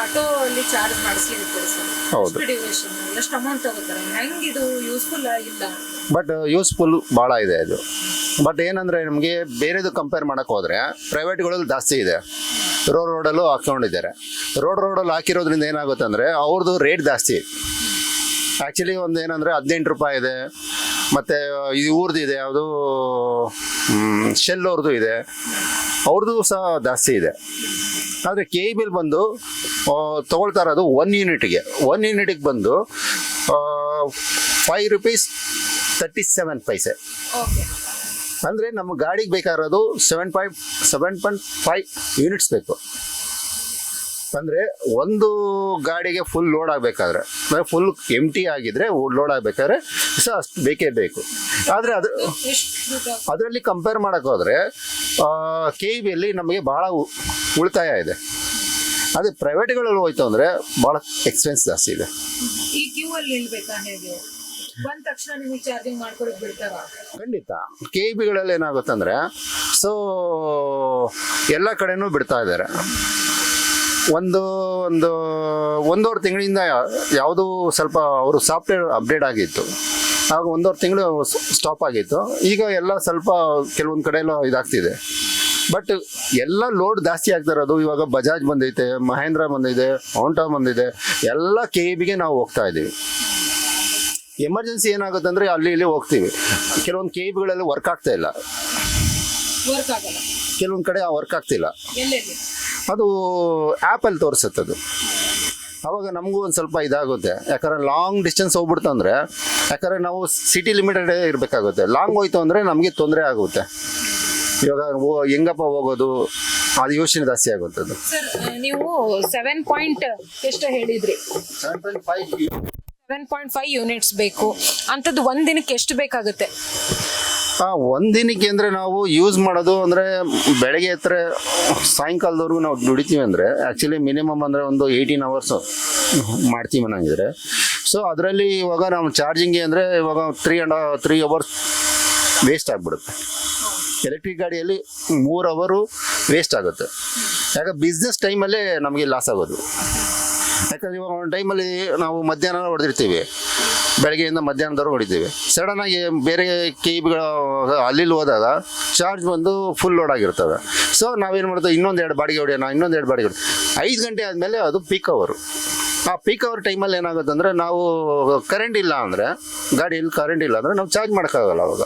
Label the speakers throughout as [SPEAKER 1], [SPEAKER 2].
[SPEAKER 1] Auto ಅಲ್ಲಿ charge ಮಾಡಿಸ್ಲಿಕ್ಕೆ sir.
[SPEAKER 2] ಹೌದು.
[SPEAKER 1] ಡ್ಯೂರೇಷನ್ ಎಷ್ಟು ಅಮೌಂಟ್ ತಗೋತಾರೆ? ಹೆಂಗ್ ಇದು ಯೂಸ್ಫುಲ್ ಇಲ್ಲ?
[SPEAKER 2] ಬಟ್ ಯೂಸ್ಫುಲ್ ಭಾಳ ಇದೆ ಇದು. ಬಟ್ ಏನಂದರೆ ನಮಗೆ ಬೇರೆದು ಕಂಪೇರ್ ಮಾಡೋಕೆ ಹೋದರೆ ಪ್ರೈವೇಟ್ಗಳಲ್ಲಿ ಜಾಸ್ತಿ ಇದೆ. ರೋಡ್ ರೋಡಲ್ಲೂ ಹಾಕ್ಕೊಂಡಿದ್ದಾರೆ. ರೋಡ್ ರೋಡಲ್ಲಿ ಹಾಕಿರೋದ್ರಿಂದ ಏನಾಗುತ್ತೆ ಅಂದರೆ ಅವ್ರದ್ದು ರೇಟ್ ಜಾಸ್ತಿ. ಆ್ಯಕ್ಚುಲಿ ಒಂದು ಏನಂದರೆ ಹದಿನೆಂಟು ರೂಪಾಯಿ ಇದೆ. ಮತ್ತು ಇದು ಊರ್ದು ಇದೆ ಯಾವುದು ಶೆಲ್ ಅವ್ರದ್ದು ಇದೆ. ಅವ್ರದ್ದು ಸಹ ಜಾಸ್ತಿ ಇದೆ. ಆದರೆ ಕೆ ಇ ಬಿಲ್ ಬಂದು ತೊಗೊಳ್ತಾ ಇರೋದು ಒನ್ ಯೂನಿಟ್ಗೆ ಒನ್ ಯೂನಿಟಿಗೆ ಬಂದು ಫೈವ್ ರುಪೀಸ್ ತರ್ಟಿ ಸೆವೆನ್ ಪೈಸೆ ಅಂದರೆ ನಮ್ಮ ಗಾಡಿಗೆ ಬೇಕಾಗಿರೋದು seven point seven point five units ಬೇಕು. ಅಂದರೆ ಒಂದು ಗಾಡಿಗೆ ಫುಲ್ ಲೋಡ್ ಆಗಬೇಕಾದ್ರೆ ಅಂದರೆ ಫುಲ್ ಎಂ ಟಿ ಆಗಿದ್ರೆ ಲೋಡ್ ಆಗಬೇಕಾದ್ರೆ ಸೊ ಅಷ್ಟು ಬೇಕೇ ಬೇಕು. ಆದರೆ ಅದು ಅದರಲ್ಲಿ ಕಂಪೇರ್ ಮಾಡೋಕ್ಕೋದ್ರೆ ಕೆ ಇ ಬಿಯಲ್ಲಿ ನಮಗೆ ಭಾಳ ಉಳಿತಾಯ ಇದೆ. ಅದೇ ಪ್ರೈವೇಟ್ಗಳಲ್ಲಿ ಹೋಯ್ತು ಅಂದರೆ ಭಾಳ ಎಕ್ಸ್ಪೆನ್ಸ್ ಜಾಸ್ತಿ ಇದೆ.
[SPEAKER 1] ಈ ಕ್ಯೂ ಅಲ್ಲಿ ನಿಲ್ಬೇಕಾ ಹೇಗೆ? ಬಂದ ತಕ್ಷಣ ನಿಮಗೆ ಚಾರ್ಜಿಂಗ್ ಮಾಡ್ಕೊಡಕ್ ಬಿಡ್ತಾರ?
[SPEAKER 2] ಖಂಡಿತ. ಕೆ ಇ ಬಿಗಳಲ್ಲಿ ಏನಾಗುತ್ತೆ ಅಂದರೆ ಸೊ ಎಲ್ಲ ಕಡೆನೂ ಬಿಡ್ತಾ ಇದ್ದಾರೆ. ಒಂದು ಒಂದು ಒಂದೂವರೆ ತಿಂಗಳಿಂದ ಯಾವುದು ಸ್ವಲ್ಪ ಅವರು ಸಾಫ್ಟ್ವೇರ್ ಅಪ್ಡೇಟ್ ಆಗಿತ್ತು. ಆಗ ಒಂದೂವರೆ ತಿಂಗಳು ಸ್ಟಾಪ್ ಆಗಿತ್ತು. ಈಗ ಎಲ್ಲ ಸ್ವಲ್ಪ ಕೆಲವೊಂದು ಕಡೆ ಎಲ್ಲ ಇದಾಗ್ತಿದೆ. ಬಟ್ ಎಲ್ಲ ಲೋಡ್ ಜಾಸ್ತಿ ಆಗ್ತಾ ಇರೋದು. ಇವಾಗ ಬಜಾಜ್ ಬಂದೈತೆ ಮಹೇಂದ್ರ ಬಂದಿದೆ ಹೌಂಟಾ ಬಂದಿದೆ. ಎಲ್ಲ ಕೆ ಇ ಬಿಗೆ ನಾವು ಹೋಗ್ತಾ ಇದ್ದೀವಿ. ಎಮರ್ಜೆನ್ಸಿ ಏನಾಗುತ್ತೆ ಅಂದರೆ ಅಲ್ಲಿ ಇಲ್ಲಿ ಹೋಗ್ತೀವಿ. ಕೆಲವೊಂದು ಕೆ ಬಿಗಳಲ್ಲಿ ವರ್ಕ್ ಆಗ್ತಾ ಇಲ್ಲ. ಕೆಲವೊಂದು ಕಡೆ ವರ್ಕ್ ಆಗ್ತಿಲ್ಲ
[SPEAKER 1] ಅದು
[SPEAKER 2] ಅದು ಆ್ಯಪಲ್ಲಿ ತೋರಿಸುತ್ತೆ ಅದು. ಅವಾಗ ನಮಗೂ ಒಂದು ಸ್ವಲ್ಪ ಇದಾಗುತ್ತೆ. ಯಾಕಂದ್ರೆ ಲಾಂಗ್ ಡಿಸ್ಟೆನ್ಸ್ ಹೋಗ್ಬಿಡ್ತು ಅಂದರೆ ಯಾಕಂದ್ರೆ ನಾವು ಸಿಟಿ ಲಿಮಿಟೆಡ್ ಇರಬೇಕಾಗುತ್ತೆ. ಲಾಂಗ್ ಹೋಯ್ತು ಅಂದರೆ ನಮಗೆ ತೊಂದರೆ ಆಗುತ್ತೆ. ಇವಾಗ ಹೋ- ಹೆಂಗಪ್ಪ ಹೋಗೋದು? ಅದು ಯೋಚನೆ ಜಾಸ್ತಿ
[SPEAKER 1] ಸರ್ ನೀವು ಸೆವೆನ್ ಪಾಯಿಂಟ್ ಎಷ್ಟು ಹೇಳಿದ್ರಿ.
[SPEAKER 2] ಸೆವೆನ್ ಪಾಯಿಂಟ್ ಫೈವ್
[SPEAKER 1] ಯೂನಿಟ್ಸ್ ಬೇಕು. ಅಂಥದ್ದು ಒಂದ್ ದಿನಕ್ಕೆ ಎಷ್ಟು ಬೇಕಾಗುತ್ತೆ?
[SPEAKER 2] ಒಂದ್ ದಿನಕ್ಕೆ ಅಂದ್ರೆ ನಾವು ಯೂಸ್ ಮಾಡೋದು ಅಂದ್ರೆ ಬೆಳಗ್ಗೆ ಹತ್ರ ಸಾಯಂಕಾಲದವರೆಗೂ ನಾವು ದುಡಿತೀವಿ ಅಂದ್ರೆ ಆಕ್ಚುಲಿ ಮಿನಿಮಮ್ ಅಂದ್ರೆ ಒಂದು ಏಯ್ಟೀನ್ ಅವರ್ಸ್ ಮಾಡ್ತೀವಿ ಅನ್ನಂಗಿದ್ರೆ. ಸೊ ಅದರಲ್ಲಿ ಇವಾಗ ನಾವು ಚಾರ್ಜಿಂಗ್ ಅಂದ್ರೆ ಇವಾಗ three and three hours waste ಆಗಿಬಿಡುತ್ತೆ. ಎಲೆಕ್ಟ್ರಿಕ್ ಗಾಡಿಯಲ್ಲಿ ಮೂರು ಅವರು ವೇಸ್ಟ್ ಆಗುತ್ತೆ. ಯಾಕೆ ಬಿಸ್ನೆಸ್ ಟೈಮಲ್ಲೇ ನಮಗೆ ಲಾಸ್ ಆಗೋದು. ಯಾಕಂದ್ರೆ ಇವಾಗ ಒಂದು ಟೈಮಲ್ಲಿ ನಾವು ಮಧ್ಯಾಹ್ನ ಹೊಡೆದಿರ್ತೀವಿ. ಬೆಳಗ್ಗೆಯಿಂದ ಮಧ್ಯಾಹ್ನದವರೆಗೆ ಹೊಡಿತೀವಿ. ಸಡನ್ನಾಗಿ ಬೇರೆ ಕೇಬ್ಗಳ ಅಲ್ಲಿ ಹೋದಾಗ ಚಾರ್ಜ್ ಬಂದು ಫುಲ್ ಲೋಡ್ ಆಗಿರ್ತದೆ. ಸೊ ನಾವೇನು ಮಾಡ್ತೀವಿ? ಇನ್ನೊಂದು ಎರಡು ಬಾಡಿಗೆ ಹೊಡೆಯೋಣ, ಇನ್ನೊಂದು ಎರಡು ಬಾಡಿಗೆ ಹೊಡಿ ಐದು ಗಂಟೆ ಆದಮೇಲೆ ಅದು ಪೀಕ್ ಅವರು ಆ ಪೀಕ್ ಅವರ್ ಟೈಮಲ್ಲಿ ಏನಾಗುತ್ತೆ ಅಂದರೆ ನಾವು ಕರೆಂಟ್ ಇಲ್ಲ ಅಂದರೆ, ಗಾಡಿಯಲ್ಲಿ ಕರೆಂಟ್ ಇಲ್ಲ ಅಂದರೆ ನಾವು ಚಾರ್ಜ್ ಮಾಡೋಕ್ಕಾಗಲ್ಲ ಅವಾಗ.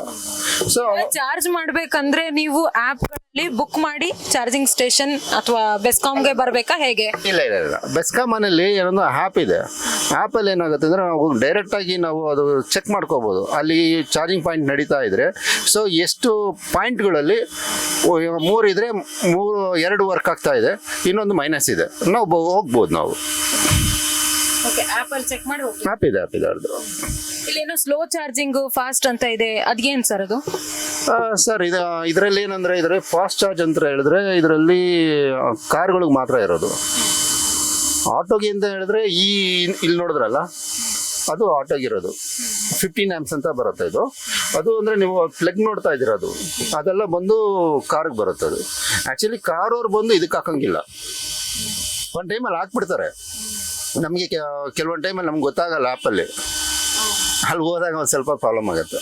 [SPEAKER 2] ಸೊ
[SPEAKER 1] ಚಾರ್ಜ್ ಮಾಡ್ಬೇಕಂದ್ರೆ ನೀವು ಆಪ್ಗಳಲ್ಲಿ ಬುಕ್ ಮಾಡಿ ಚಾರ್ಜಿಂಗ್ ಸ್ಟೇಷನ್ ಅಥವಾ ಬೆಸ್ಕಾಂಗೆ ಬರ್ಬೇಕಾ ಹೇಗೆ?
[SPEAKER 2] ಇಲ್ಲ ಇಲ್ಲ ಇಲ್ಲ. ಬೆಸ್ಕಾಮನಲ್ಲಿ ಏನೊಂದು ಆ್ಯಪ್ ಇದೆ. ಆ್ಯಪಲ್ಲಿ ಏನಾಗುತ್ತೆ ಅಂದರೆ ನಾವು ಡೈರೆಕ್ಟ್ ಆಗಿ ನಾವು ಅದು ಚೆಕ್ ಮಾಡ್ಕೋಬೋದು. ಅಲ್ಲಿ ಚಾರ್ಜಿಂಗ್ ಪಾಯಿಂಟ್ ನಡೀತಾ ಇದ್ರೆ. ಸೊ ಎಷ್ಟು ಪಾಯಿಂಟ್ಗಳಲ್ಲಿ ಮೂರು ಇದ್ರೆ ಮೂರು ಎರಡು ವರ್ಕ್ ಆಗ್ತಾ ಇದೆ. ಇನ್ನೊಂದು ಮೈನಸ್ ಇದೆ. ನಾವು ಹೋಗ್ಬೋದು ನಾವು.
[SPEAKER 1] ಓಕೆ ಆಪ್ ಅಲ್ಲಿ
[SPEAKER 2] ಆ್ಯಪ್ ಇದೆ ಆ್ಯಪ್ ಇದೆ ಅವ್ರದ್ದು
[SPEAKER 1] ಇಲ್ಲೇನೋ ಸ್ಲೋ ಚಾರ್ಜಿಂಗ್ ಫಾಸ್ಟ್ ಅಂತ ಇದೆ ಅದ್ಗೇನ್ ಸರ್ ಅದು?
[SPEAKER 2] ಸರ್ ಇದು, ಇದರಲ್ಲಿ ಏನಂದ್ರೆ ಇದ್ರೆ ಫಾಸ್ಟ್ ಚಾರ್ಜ್ ಅಂತ ಹೇಳಿದ್ರೆ, ಇದರಲ್ಲಿ ಕಾರ್ಗಳಿಗೆ ಮಾತ್ರ ಇರೋದು. ಆಟೋಗೆ ಅಂತ ಹೇಳಿದ್ರೆ, ಈ, ಇಲ್ಲಿ ನೋಡಿದ್ರಲ್ಲ, ಅದು ಆಟೋಗಿರೋದು ಫಿಫ್ಟೀನ್ ಆ್ಯಮ್ಸ್ ಅಂತ ಬರುತ್ತೆ ಇದು. ಅದು ಅಂದರೆ ನೀವು ಪ್ಲಗ್ ನೋಡ್ತಾ ಇದ್ದೀರ ಅದು ಅದೆಲ್ಲ ಬಂದು ಕಾರ್ಗೆ ಬರುತ್ತೆ ಅದು. ಆ್ಯಕ್ಚುಲಿ ಕಾರ್ ಅವ್ರು ಬಂದು ಇದಕ್ಕೆ ಹಾಕಂಗಿಲ್ಲ. ಒಂದು ಟೈಮಲ್ಲಿ ಹಾಕ್ಬಿಡ್ತಾರೆ. ನಮಗೆ ಕೆಲವೊಂದು ಟೈಮಲ್ಲಿ ನಮ್ಗೆ ಗೊತ್ತಾಗಲ್ಲ ಆ್ಯಪಲ್ಲಿ ಅಲ್ಲಿ ಹೋದಾಗ ಒಂದು ಸ್ವಲ್ಪ ಪ್ರಾಬ್ಲಮ್ ಆಗುತ್ತೆ.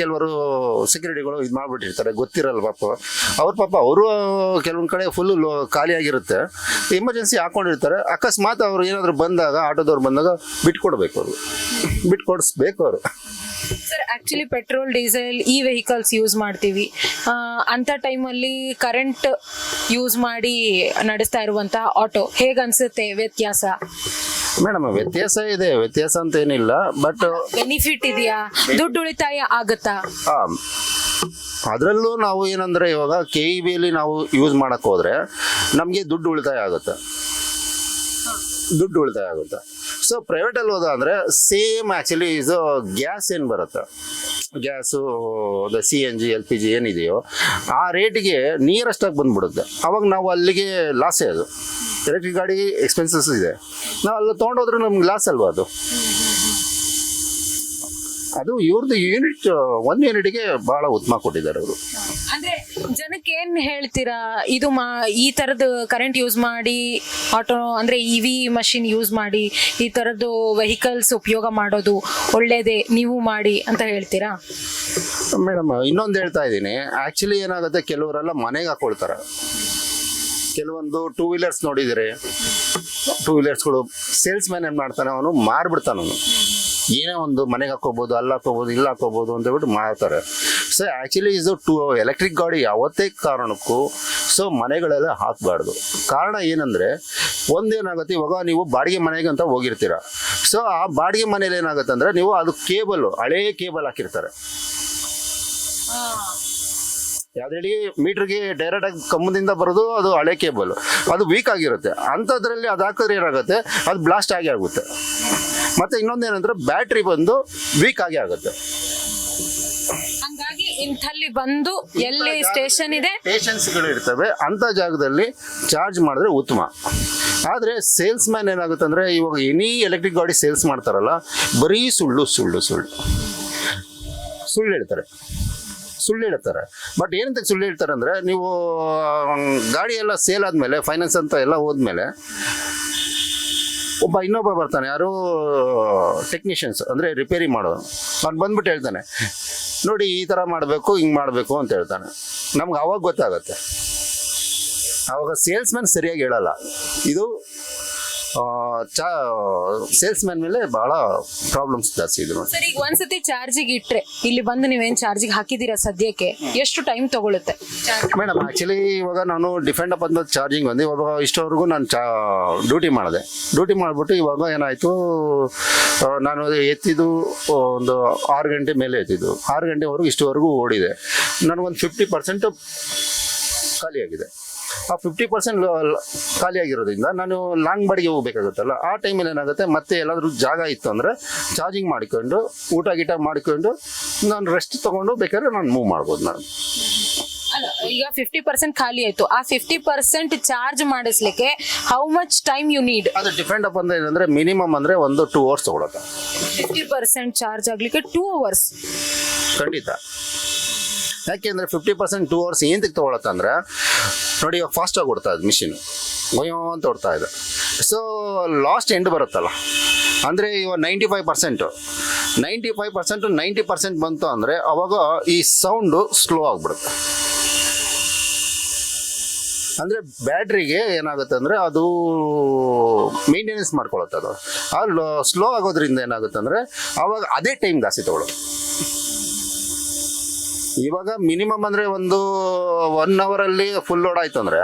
[SPEAKER 2] ಕೆಲವರು ಸೆಕ್ಯೂರಿಟಿಗಳು ಇದು ಮಾಡಿಬಿಟ್ಟಿರ್ತಾರೆ, ಗೊತ್ತಿರಲ್ಲ ಪಾಪ. ಅವ್ರ ಪಾಪ, ಅವರು ಕೆಲವೊಂದು ಕಡೆ ಫುಲ್ಲು ಖಾಲಿಯಾಗಿರುತ್ತೆ ಎಮರ್ಜೆನ್ಸಿ ಹಾಕೊಂಡಿರ್ತಾರೆ. ಅಕಸ್ಮಾತ್ ಅವ್ರು ಏನಾದರೂ ಬಂದಾಗ, ಆಟೋದವ್ರು ಬಂದಾಗ ಬಿಟ್ಕೊಡ್ಬೇಕು ಅವರು. ಬಿಟ್ಕೊಡಿಸ್ಬೇಕು ಅವರು.
[SPEAKER 1] ಸರ್ ಆಕ್ಚುಲಿ ಪೆಟ್ರೋಲ್ ಡೀಸೆಲ್ ಈ ವೆಹಿಕಲ್ಸ್ ಯೂಸ್ ಮಾಡ್ತೀವಿ. ಅಂಥ ಟೈಮಲ್ಲಿ ಕರೆಂಟ್ ಯೂಸ್ ಮಾಡಿ ನಡೆಸ್ತಾ ಇರುವಂಥ ಆಟೋ ಹೇಗನ್ಸುತ್ತೆ ವ್ಯತ್ಯಾಸ?
[SPEAKER 2] ಮೇಡಮ್ ವ್ಯತ್ಯಾಸ ಇದೆ ವ್ಯತ್ಯಾಸ ಅಂತ ಏನಿಲ್ಲ ಬಟ್
[SPEAKER 1] ಬೆನಿಫಿಟ್ ಇದೆಯಾ? ದುಡ್ಡು ಉಳಿತಾಯ ಆಗುತ್ತಾ?
[SPEAKER 2] ಅದರಲ್ಲೂ ನಾವು ಏನಂದ್ರೆ ಇವಾಗ ಕೆ ಇ ಬಿಯಲ್ಲಿ ನಾವು ಯೂಸ್ ಮಾಡಕ್ ಹೋದ್ರೆ ನಮಗೆ ದುಡ್ಡು ಉಳಿತಾಯ ಆಗುತ್ತೆ. ದುಡ್ಡು ಉಳಿತಾಯ ಆಗುತ್ತೆ. ಸೊ ಪ್ರೈವೇಟಲ್ಲಿ ಹೋದ ಅಂದರೆ ಸೇಮ್ ಆ್ಯಕ್ಚುಲಿ ಇದು ಗ್ಯಾಸ್ ಏನು ಬರುತ್ತೆ? Gas C N G L P G ಏನಿದೆಯೋ, ಆ ರೇಟಿಗೆ ನಿಯರೆಸ್ಟಾಗಿ ಬಂದ್ಬಿಡುತ್ತೆ. ಅವಾಗ ನಾವು ಅಲ್ಲಿಗೆ ಲಾಸೇ ಅದು. ಎಲೆಕ್ಟ್ರಿಕ್ ಗಾಡಿ ಎಕ್ಸ್ಪೆನ್ಸಸ್ ಇದೆ. ನಾವು ಅಲ್ಲಿ ತೊಗೊಂಡೋದ್ರೆ ನಮ್ಗೆ ಲಾಸ್ ಅಲ್ವಾ ಅದು? ಅದು ಇವ್ರದ್ದು ಯೂನಿಟ್ ಒಂದು ಯೂನಿಟ್ಗೆ ಬಹಳ ಉತ್ತಮ ಕೊಟ್ಟಿದ್ದಾರೆ ಅವರು.
[SPEAKER 1] ಅಂದ್ರೆ ಜನಕ್ಕೆ ಏನ್ ಹೇಳ್ತೀರಾ? ಇದು ಮಾ ಈ ತರದ ಕರೆಂಟ್ ಯೂಸ್ ಮಾಡಿ ಆಟೋ ಅಂದ್ರೆ ಇ ವಿ ಮಷಿನ್ ಯೂಸ್ ಮಾಡಿ ಈ ತರದ್ದು ವೆಹಿಕಲ್ಸ್ ಉಪಯೋಗ ಮಾಡೋದು ಒಳ್ಳೇದೇ ನೀವು ಮಾಡಿ ಅಂತ ಹೇಳ್ತೀರಾ?
[SPEAKER 2] ಮೇಡಮ್ ಇನ್ನೊಂದು ಹೇಳ್ತಾ ಇದ್ದೀನಿ. ಆಕ್ಚುಲಿ ಏನಾಗುತ್ತೆ ಕೆಲವರೆಲ್ಲ ಮನೆಗೆ ಹಾಕೊಳ್ತಾರೆ. ಕೆಲವೊಂದು ಟೂ ವೀಲರ್ಸ್ ನೋಡಿದರೆ ಟೂ ವೀಲರ್ಸ್ಗಳು ಸೇಲ್ಸ್ ಮ್ಯಾನ್ ಏನು ಮಾಡ್ತಾನೆ ಅವನು ಮಾರ್ಬಿಡ್ತಾನೆ ಅವನು. ಏನೇ ಒಂದು ಮನೆಗೆ ಹಾಕೋಬಹುದು ಅಲ್ಲಿ ಹಾಕೋಬಹುದು ಇಲ್ಲಿ ಹಾಕೋಬಹುದು ಅಂತ ಹೇಳ್ಬಿಟ್ಟು ಮಾಡ್ತಾರೆ ಸೊ ಆ್ಯಕ್ಚುಲಿ ಇದು ಟೂ ಎಲೆಕ್ಟ್ರಿಕ್ ಗಾಡಿ ಯಾವತ್ತೇ ಕಾರಣಕ್ಕೂ ಸೊ ಮನೆಗಳೆಲ್ಲ ಹಾಕಬಾರ್ದು. ಕಾರಣ ಏನಂದರೆ, ಒಂದೇನಾಗುತ್ತೆ, ಇವಾಗ ನೀವು ಬಾಡಿಗೆ ಮನೆಗೆ ಅಂತ ಹೋಗಿರ್ತೀರ. ಸೊ ಆ ಬಾಡಿಗೆ ಮನೇಲಿ ಏನಾಗುತ್ತೆ ಅಂದರೆ, ನೀವು ಅದು ಕೇಬಲ್, ಹಳೇ ಕೇಬಲ್ ಹಾಕಿರ್ತಾರೆ. ಯಾವ್ದೇಳಿ ಮೀಟ್ರಿಗೆ ಡೈರೆಕ್ಟ್ ಆಗಿ ಕಂಬದಿಂದ ಬರೋದು, ಅದು ಹಳೆ ಕೇಬಲ್. ಅದು ವೀಕ್ ಆಗಿರುತ್ತೆ. ಅಂಥದ್ರಲ್ಲಿ ಅದು ಹಾಕಿದ್ರೆ ಏನಾಗುತ್ತೆ, ಅದು ಬ್ಲಾಸ್ಟ್ ಆಗಿ ಆಗುತ್ತೆ. ಮತ್ತೆ ಇನ್ನೊಂದೇನಂದ್ರೆ ಬ್ಯಾಟ್ರಿ ಬಂದು ವೀಕ್ ಆಗಿ ಆಗುತ್ತೆ.
[SPEAKER 1] ಹಂಗಾಗಿ ಇಂಥಲ್ಲಿ ಬಂದು ಎಲ್ಲಿ ಸ್ಟೇಷನ್ ಇದೆ?
[SPEAKER 2] ಪೇಷನ್ಸ್ಗಳು ಇರ್ತವೆ ಅಂಥ ಜಾಗದಲ್ಲಿ ಚಾರ್ಜ್ ಮಾಡಿದ್ರೆ ಉತ್ತಮ. ಆದರೆ ಸೇಲ್ಸ್ ಮ್ಯಾನ್ ಏನಾಗುತ್ತೆ ಅಂದರೆ ಇವಾಗ ಎನಿ ಎಲೆಕ್ಟ್ರಿಕ್ ಗಾಡಿ ಸೇಲ್ಸ್ ಮಾಡ್ತಾರಲ್ಲ ಬರೀ ಸುಳ್ಳು ಸುಳ್ಳು ಸುಳ್ಳು. ಸುಳ್ಳು ಹೇಳ್ತಾರೆ. ಸುಳ್ಳು ಹೇಳ್ತಾರೆ. ಬಟ್ ಏನಂತ ಸುಳ್ಳು ಹೇಳ್ತಾರೆ ಅಂದರೆ ನೀವು ಗಾಡಿ ಎಲ್ಲ ಸೇಲ್ ಆದಮೇಲೆ ಫೈನಾನ್ಸ್ ಅಂತ ಎಲ್ಲ ಹೋದ್ಮೇಲೆ ಒಬ್ಬ ಇನ್ನೊಬ್ಬ ಬರ್ತಾನೆ, ಯಾರು ಟೆಕ್ನಿಷಿಯನ್ಸ್ ಅಂದರೆ ರಿಪೇರಿ ಮಾಡೋದು ಅವ್ನು ಬಂದ್ಬಿಟ್ಟು ಹೇಳ್ತಾನೆ, ನೋಡಿ, ಈ ಥರ ಮಾಡಬೇಕು, ಹಿಂಗೆ ಮಾಡಬೇಕು, ಅಂತ ಹೇಳ್ತಾನೆ. ನಮ್ಗೆ ಅವಾಗ ಗೊತ್ತಾಗತ್ತೆ. ಅವಾಗ ಸೇಲ್ಸ್ಮ್ಯಾನ್ ಸರಿಯಾಗಿ ಹೇಳಲ್ಲ. ಇದು ಚಾ ಸೇಲ್ಸ್ಮ್ಯಾನ್ ಮೇಲೆ ಬಹಳ ಪ್ರಾಬ್ಲಮ್ಸ್ ಜಾಸ್ತಿ ಇದ್ರು
[SPEAKER 1] ಸರ್ ಈಗ ಒಂದ್ಸತಿ ಚಾರ್ಜಿಗೆ ಇಟ್ರೆ ಇಲ್ಲಿ ಬಂದು ನೀವೇನ್ ಚಾರ್ಜಿಗೆ ಹಾಕಿದೀರಾ ಸದ್ಯಕ್ಕೆ? ಎಷ್ಟು ಟೈಮ್ ತಗೊಳುತ್ತೆ?
[SPEAKER 2] ಮೇಡಮ್ ಆಕ್ಚುಲಿ ಇವಾಗ ನಾನು ಡಿಫೆಂಡ್ ಅಪ್ ಅಂತ ಚಾರ್ಜಿಂಗ್ ಬಂದು ಇವಾಗ ಇಷ್ಟವರೆಗೂ ನಾನು ಚಾ ಡ್ಯೂಟಿ ಮಾಡಿದೆ. ಡ್ಯೂಟಿ ಮಾಡಿಬಿಟ್ಟು ಇವಾಗ ಏನಾಯಿತು ನಾನು ಎತ್ತಿದ್ದು ಒಂದು ಆರು ಗಂಟೆ ಮೇಲೆ ಎತ್ತಿದ್ದು. ಆರು ಗಂಟೆವರೆಗೂ ಇಷ್ಟವರೆಗೂ ಓಡಿದೆ. ನನಗೊಂದು ಫಿಫ್ಟಿ ಪರ್ಸೆಂಟು ಖಾಲಿಯಾಗಿದೆ. ಆ ಫಿಫ್ಟಿ ಪರ್ಸೆಂಟ್ ಖಾಲಿಯಾಗಿರೋದ್ರಿಂದ ನಾನು ಲಾಂಗ್ ಬಾಡಿಗೆ ಹೋಗ್ಬೇಕಾಗುತ್ತಲ್ಲ ಆ ಟೈಮಲ್ಲಿ ಏನಾಗುತ್ತೆ ಮತ್ತೆ ಎಲ್ಲಾದರೂ ಜಾಗ ಇತ್ತು ಅಂದರೆ ಚಾರ್ಜಿಂಗ್ ಮಾಡಿಕೊಂಡು ಊಟ ಗೀಟ ಮಾಡಿಕೊಂಡು ನಾನು ರೆಸ್ಟ್ ತೊಗೊಂಡು ಬೇಕಾದ್ರೆ ನಾನು ಮೂವ್ ಮಾಡ್ಬೋದು ನಾನು.
[SPEAKER 1] ಈಗ ಫಿಫ್ಟಿ ಪರ್ಸೆಂಟ್ ಖಾಲಿ ಆಯ್ತು. ಆ fifty percent charge ಮಾಡಿಸ್ಲಿಕ್ಕೆ how much time you need
[SPEAKER 2] ಅದು ಡಿಪೆಂಡ್ ಅಪ್ ಅಂದ್ರೆ ಏನಂದ್ರೆ ಮಿನಿಮಮ್ ಅಂದ್ರೆ ಒಂದು ಟೂ ಅವರ್ಸ್ ತಗೊಳತ್ತೆ.
[SPEAKER 1] ಫಿಫ್ಟಿ ಪರ್ಸೆಂಟ್ ಚಾರ್ಜ್ ಆಗ್ಲಿಕ್ಕೆ ಟೂ ಅವರ್ಸ್
[SPEAKER 2] ಖಂಡಿತ. ಯಾಕೆಂದ್ರೆ ಫಿಫ್ಟಿ ಪರ್ಸೆಂಟ್ ಟೂ ಅವರ್ಸ್ ಏನಕ್ಕೆ ತೊಗೊಳತ್ತಂದ್ರೆ ಅಂದ್ರೆ ನೋಡಿ ಇವಾಗ ಫಾಸ್ಟಾಗಿ ಓಡ್ತಾ ಇದೆ ಮಿಷಿನ್ ಒಯ್ಯೋ ಅಂತ ಓಡ್ತಾ ಇದೆ. ಸೊ ಲಾಸ್ಟ್ ಎಂಡ್ ಬರುತ್ತಲ್ಲ. ಅಂದರೆ ಇವಾಗ ninety five percent ninety five percent ninety percent ಬಂತು ಅಂದರೆ ಅವಾಗ ಈ ಸೌಂಡು ಸ್ಲೋ ಆಗಿಬಿಡುತ್ತೆ. ಅಂದರೆ ಬ್ಯಾಟ್ರಿಗೆ ಏನಾಗುತ್ತೆ ಅಂದರೆ ಅದು ಮೇಂಟೆನೆನ್ಸ್ ಮಾಡ್ಕೊಳತ್ತೆ ಅದು. ಸ್ಲೋ ಆಗೋದ್ರಿಂದ ಏನಾಗುತ್ತೆ ಅಂದರೆ ಆವಾಗ ಅದೇ ಟೈಮ್ ಜಾಸ್ತಿ ತಗೊಳ್ಳೋದು ಇವಾಗ ಮಿನಿಮಮ್ ಅಂದ್ರೆ ಒಂದು ಒನ್ ಅಲ್ಲಿ ಫುಲ್ ಲೋಡ್ ಆಯ್ತು ಅಂದ್ರೆ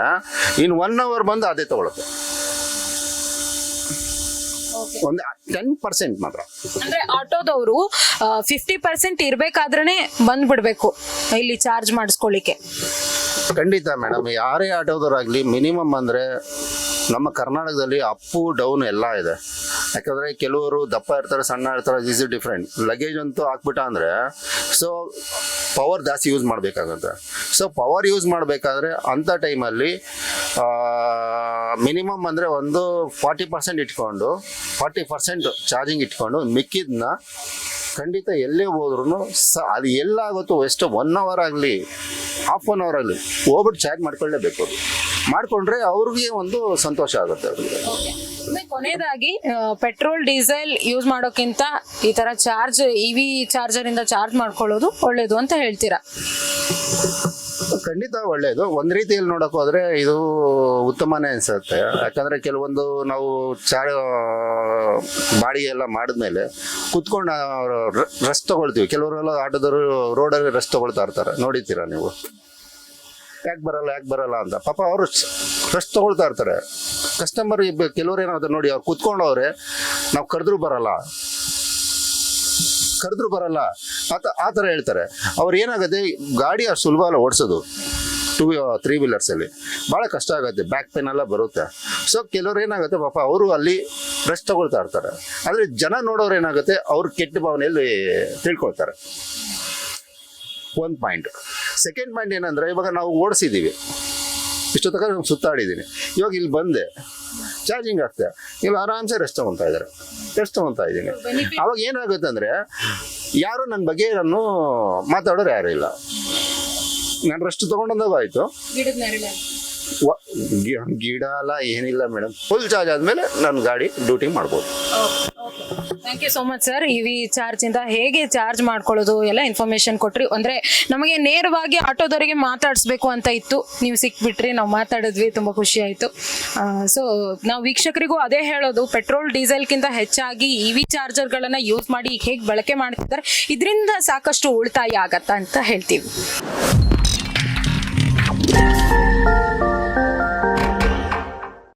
[SPEAKER 2] ಇನ್ನು ಒನ್ ಅವರ್ ಬಂದು ಅದೇ ತಗೊಳುತ್ತೆ ಒಂದು ಟೆನ್ ಪರ್ಸೆಂಟ್ ಮಾತ್ರ.
[SPEAKER 1] ಅಂದ್ರೆ ಆಟೋದವರು ಫಿಫ್ಟಿ ಪರ್ಸೆಂಟ್ ಇರ್ಬೇಕಾದ್ರೆ ಬಂದ್ಬಿಡ್ಬೇಕು ಇಲ್ಲಿ ಚಾರ್ಜ್ ಮಾಡಿಸ್ಕೊಳ್ಳಿಕ್ಕೆ
[SPEAKER 2] ಖಂಡಿತ ಮೇಡಮ್ ಯಾರೇ ಆಟೋದವರಾಗಲಿ ಮಿನಿಮಮ್ ಅಂದರೆ ನಮ್ಮ ಕರ್ನಾಟಕದಲ್ಲಿ ಅಪ್ಪು ಡೌನ್ ಎಲ್ಲ ಇದೆ. ಯಾಕಂದರೆ ಕೆಲವರು ದಪ್ಪ ಇರ್ತಾರೆ, ಸಣ್ಣ ಇರ್ತಾರೆ ಇಸ್ ಡಿಫ್ರೆಂಟ್ ಲಗೇಜ್ ಅಂತೂ ಹಾಕ್ಬಿಟ್ಟ ಅಂದರೆ ಸೊ ಪವರ್ ಜಾಸ್ತಿ ಯೂಸ್ ಮಾಡಬೇಕಾಗುತ್ತೆ. ಸೊ ಪವರ್ ಯೂಸ್ ಮಾಡಬೇಕಾದ್ರೆ ಅಂಥ ಟೈಮಲ್ಲಿ ಮಿನಿಮಮ್ ಅಂದರೆ ಒಂದು ಫಾರ್ಟಿ ಪರ್ಸೆಂಟ್ ಇಟ್ಕೊಂಡು ಫಾರ್ಟಿ ಪರ್ಸೆಂಟ್ ಚಾರ್ಜಿಂಗ್ ಇಟ್ಕೊಂಡು ಮಿಕ್ಕಿದ್ನ ಖಂಡಿತ ಎಲ್ಲೇ ಹೋದ್ರೂ ಸ, ಅದು ಎಲ್ಲಾಗುತ್ತೋ ಎಷ್ಟು ಒನ್ ಅವರ್ ಆಗಲಿ ಹಾಫ್ ಒನ್ ಅವರ್ ಆಗಲಿ ಹೋಗ್ಬಿಟ್ಟು ಚಾರ್ಜ್ ಮಾಡ್ಕೊಳ್ಳೇಬೇಕು ಮಾಡಿಕೊಂಡ್ರೆ ಅವ್ರಿಗೆ ಒಂದು ಸಂತೋಷ ಆಗುತ್ತೆ ಅವ್ರಿಗೆ.
[SPEAKER 1] ಕೊನೆಯದಾಗಿ ಪೆಟ್ರೋಲ್ ಡೀಸೆಲ್ ಯೂಸ್ ಮಾಡೋಕ್ಕಿಂತ ಈ ತರ ಚಾರ್ಜ್ ಇ ವಿ ಚಾರ್ಜರ್ ಇಂದ ಚಾರ್ಜ್ ಮಾಡ್ಕೊಳ್ಳೋದು ಒಳ್ಳೇದು ಅಂತ ಹೇಳ್ತೀರಾ?
[SPEAKER 2] ಖಂಡಿತ ಒಳ್ಳೆಯದು ಒಂದ್ ರೀತಿಯಲ್ಲಿ ನೋಡಕ್ ಹೋದ್ರೆ ಇದು ಉತ್ತಮನೇ ಅನ್ಸುತ್ತೆ. ಯಾಕಂದ್ರೆ ಕೆಲವೊಂದು ನಾವು ಚಾ ಬಾಡಿಗೆ ಎಲ್ಲ ಮಾಡಿದ್ಮೇಲೆ ಕುತ್ಕೊಂಡು ರೆಸ್ಟ್ ತಗೊಳ್ತೀವಿ. ಕೆಲವರೆಲ್ಲ ಆಟೋದವರು ರೋಡಲ್ಲಿ ರೆಸ್ಟ್ ತಗೊಳ್ತಾ ಇರ್ತಾರೆ. ನೋಡಿದ್ದೀರಾ ನೀವು? ಯಾಕೆ ಬರಲ್ಲ ಯಾಕೆ ಬರಲ್ಲ ಅಂತ. ಪಾಪ ಅವರು ರೆಸ್ಟ್ ತಗೊಳ್ತಾ ಇರ್ತಾರೆ. ಕಸ್ಟಮರ್ ಕೆಲವ್ರು ಏನಾಗುತ್ತೆ ನೋಡಿ, ಅವ್ರು ಕುತ್ಕೊಂಡವ್ರೆ, ನಾವು ಕರೆದ್ರು ಬರಲ್ಲ. ಕರೆದ್ರು ಬರಲ್ಲ. ಆತ, ಆ ಥರ ಹೇಳ್ತಾರೆ. ಅವ್ರು ಏನಾಗುತ್ತೆ, ಗಾಡಿ ಅಷ್ಟು ಸುಲಭ ಅಲ್ಲ ಓಡಿಸೋದು. ಟೂ ತ್ರೀ ವೀಲರ್ಸಲ್ಲಿ ಭಾಳ ಕಷ್ಟ ಆಗುತ್ತೆ ಬ್ಯಾಕ್ ಪೇನ್ ಎಲ್ಲ ಬರುತ್ತೆ. ಸೊ ಕೆಲವ್ರು ಏನಾಗುತ್ತೆ, ಪಾಪ ಅವರು ಅಲ್ಲಿ ರೆಸ್ಟ್ ತಗೊಳ್ತಾ ಇರ್ತಾರೆ. ಆದರೆ ಜನ ನೋಡೋರು ಏನಾಗುತ್ತೆ, ಅವ್ರ ಕೆಟ್ಟ ಭಾವನೆಯಲ್ಲಿ ತಿಳ್ಕೊಳ್ತಾರೆ. ಒಂದು ಪಾಯಿಂಟ್ ಸೆಕೆಂಡ್ ಪಾಯಿಂಟ್ ಏನಂದ್ರೆ, ಇವಾಗ ನಾವು ಓಡಿಸಿದ್ದೀವಿ ಇಷ್ಟೊತ್ತಕ ನಾನು ಸುತ್ತಾಡಿದ್ದೀನಿ ಇವಾಗ ಇಲ್ಲಿ ಬಂದೆ. ಚಾರ್ಜಿಂಗ್ ಆಗ್ತದೆ ನೀವು ಆರಾಮ್ಸೆ ರೆಸ್ಟ್ ತಗೊತಾ ಇದ್ದಾರೆ. ರೆಸ್ಟ್ ತಗೊಂತಾ ಇದ್ದೀನಿ. ಅವಾಗ ಏನಾಗುತ್ತೆ ಅಂದರೆ ಯಾರು ನನ್ನ ಬಗ್ಗೆ ನಾನು ಮಾತಾಡೋರು ಯಾರು ಇಲ್ಲ. ನಾನು ರೆಸ್ಟ್ ತೊಗೊಂಡಂದಾಗ ಆಯಿತು. ವ- ಗಿಡ ಅಲ್ಲ ಏನಿಲ್ಲ ಮೇಡಮ್ ಫುಲ್ ಚಾರ್ಜ್ ಆದ್ಮೇಲೆ ನನ್ನ ಗಾಡಿ ಡ್ಯೂಟಿ ಮಾಡ್ಬೋದು.
[SPEAKER 1] Thank you so much sir E charge ಇಂದ ಹೇಗೆ ಚಾರ್ಜ್ ಮಾಡ್ಕೊಳ್ಳೋದು ಎಲ್ಲ ಇನ್ಫಾರ್ಮೇಶನ್ ಕೊಟ್ರಿ. ಅಂದ್ರೆ ನಮಗೆ ನೇರವಾಗಿ ಆಟೋದವರಿಗೆ ಮಾತಾಡಿಸ್ಬೇಕು ಅಂತ ಇತ್ತು. ನೀವು ಸಿಕ್ಬಿಟ್ರಿ, ನಾವು ಮಾತಾಡಿದ್ವಿ, ತುಂಬಾ ಖುಷಿ ಆಯ್ತು. ಸೊ ನಾವು ವೀಕ್ಷಕರಿಗೂ ಅದೇ ಹೇಳೋದು, ಪೆಟ್ರೋಲ್, ಡೀಸೆಲ್ಗಿಂತ ಹೆಚ್ಚಾಗಿ ಇ ವಿ ಚಾರ್ಜರ್ಗಳನ್ನ ಯೂಸ್ ಮಾಡಿ ಹೇಗೆ ಬಳಕೆ ಮಾಡ್ತಿದ್ದಾರೆ, ಇದರಿಂದ ಸಾಕಷ್ಟು ಉಳಿತಾಯ ಆಗತ್ತಾ ಅಂತ ಹೇಳ್ತೀವಿ.